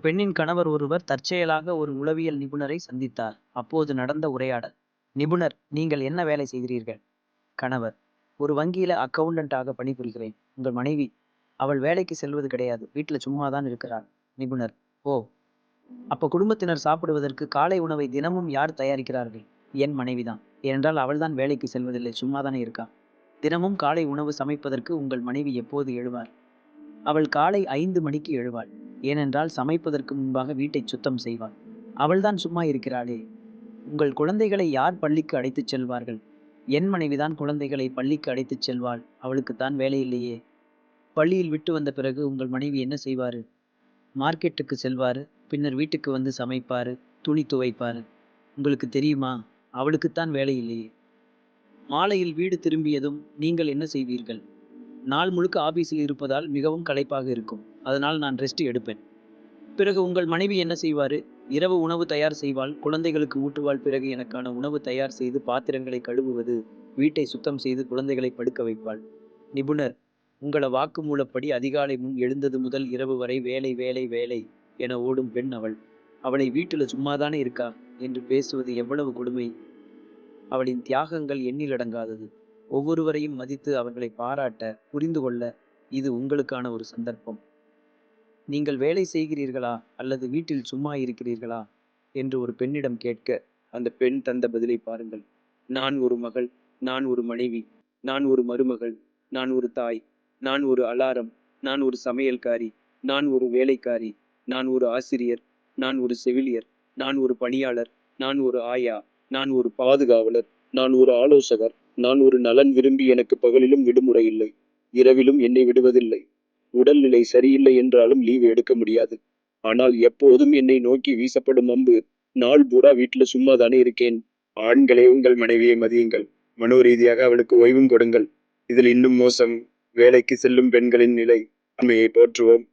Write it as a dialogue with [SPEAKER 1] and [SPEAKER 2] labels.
[SPEAKER 1] பெண்ணின் கணவர் ஒருவர் தற்செயலாக ஒரு உளவியல் நிபுணரை சந்தித்தார். அப்போது நடந்த உரையாடல். நிபுணர் நீங்கள் என்ன வேலை செய்கிறீர்கள். கணவர் ஒரு வங்கியில அக்கவுண்டன்டாக பணிபுரிகிறேன். உங்கள் மனைவி அவள் வேலைக்கு செல்வது கிடையாது. வீட்டுல சும்மாதான் இருக்கிறாள். நிபுணர் ஓ. அப்ப குடும்பத்தினர் சாப்பிடுவதற்கு காலை உணவை தினமும் யார் தயாரிக்கிறார்கள். என் மனைவிதான் ஏனென்றால் அவள்தான் வேலைக்கு செல்வதில்லை சும்மாதானே இருக்கா. தினமும் காலை உணவு சமைப்பதற்கு உங்கள் மனைவி எப்போது எழுவார். அவள் காலை ஐந்து மணிக்கு எழுவாள். ஏனென்றால் சமைப்பதற்கு முன்பாக வீட்டை சுத்தம் செய்வாள். அவள்தான் சும்மா இருக்கிறாளே. உங்கள் குழந்தைகளை யார் பள்ளிக்கு அழைத்துச் செல்வார்கள். என் மனைவிதான் குழந்தைகளை பள்ளிக்கு அழைத்துச் செல்வாள். அவளுக்குத்தான் வேலையில்லையே. பள்ளியில் விட்டு வந்த பிறகு உங்கள் மனைவி என்ன செய்வாரு. மார்க்கெட்டுக்கு செல்வாரு. பின்னர் வீட்டுக்கு வந்து சமைப்பாரு. துணி துவைப்பாரு. உங்களுக்கு தெரியுமா அவளுக்குத்தான் வேலையில்லையே. மாலையில் வீடு திரும்பியதும் நீங்கள் என்ன செய்வீர்கள். நாள் முழுக்க ஆபீஸில் இருப்பதால் மிகவும் களைப்பாக இருக்கும். அதனால் நான் ரெஸ்ட் எடுப்பேன். பிறகு உங்கள் மனைவி என்ன செய்வார் இரவு உணவு தயார் செய்வாள் குழந்தைகளுக்கு ஊட்டுவாள். பிறகு எனக்கான உணவு தயார் செய்து பாத்திரங்களை கழுவுவது. வீட்டை சுத்தம் செய்து குழந்தைகளை படுக்க வைப்பாள். நிபுணர் உங்கள வாக்குமூலப்படி அதிகாலை முன் எழுந்தது முதல் இரவு வரை வேலை வேலை வேலை. என ஓடும் பெண் அவள். அவளை வீட்டில் சும்மாதானே இருக்கா. என்று பேசுவது எவ்வளவு கொடுமை. அவளின் தியாகங்கள் எண்ணிலடங்காதது. ஒவ்வொருவரையும் மதித்து அவர்களை பாராட்ட. புரிந்து கொள்ள இது உங்களுக்கான ஒரு சந்தர்ப்பம். நீங்கள் வேலை செய்கிறீர்களா அல்லது வீட்டில் சும்மா இருக்கிறீர்களா. என்று ஒரு பெண்ணிடம் கேட்க. அந்த பெண் தந்த பதிலை பாருங்கள். நான் ஒரு மகள். நான் ஒரு மனைவி. நான் ஒரு மருமகள். நான் ஒரு தாய். நான் ஒரு அலாரம். நான் ஒரு சமையல்காரி. நான் ஒரு வேலைக்காரி. நான் ஒரு ஆசிரியர். நான் ஒரு செவிலியர். நான் ஒரு பணியாளர். நான் ஒரு ஆயா. நான் ஒரு பாதுகாவலர். நான் ஒரு ஆலோசகர். நான் ஒரு நலன் விரும்பி எனக்கு பகலிலும் விடுமுறை இல்லை. இரவிலும் என்னை விடுவதில்லை. உடல்நிலை சரியில்லை என்றாலும் லீவு எடுக்க முடியாது. ஆனால் எப்போதும் என்னை நோக்கி வீசப்படும் அம்பு. நாள் பூரா வீட்ல சும்மாதானே இருக்கேன். ஆண்களே உங்கள் மனைவியை மதியுங்கள். மனோரீதியாக அவளுக்கு ஓய்வும் கொடுங்கள். இதில் இன்னும் மோசம் வேலைக்கு செல்லும் பெண்களின் நிலை. அம்மையை போற்றுவோம்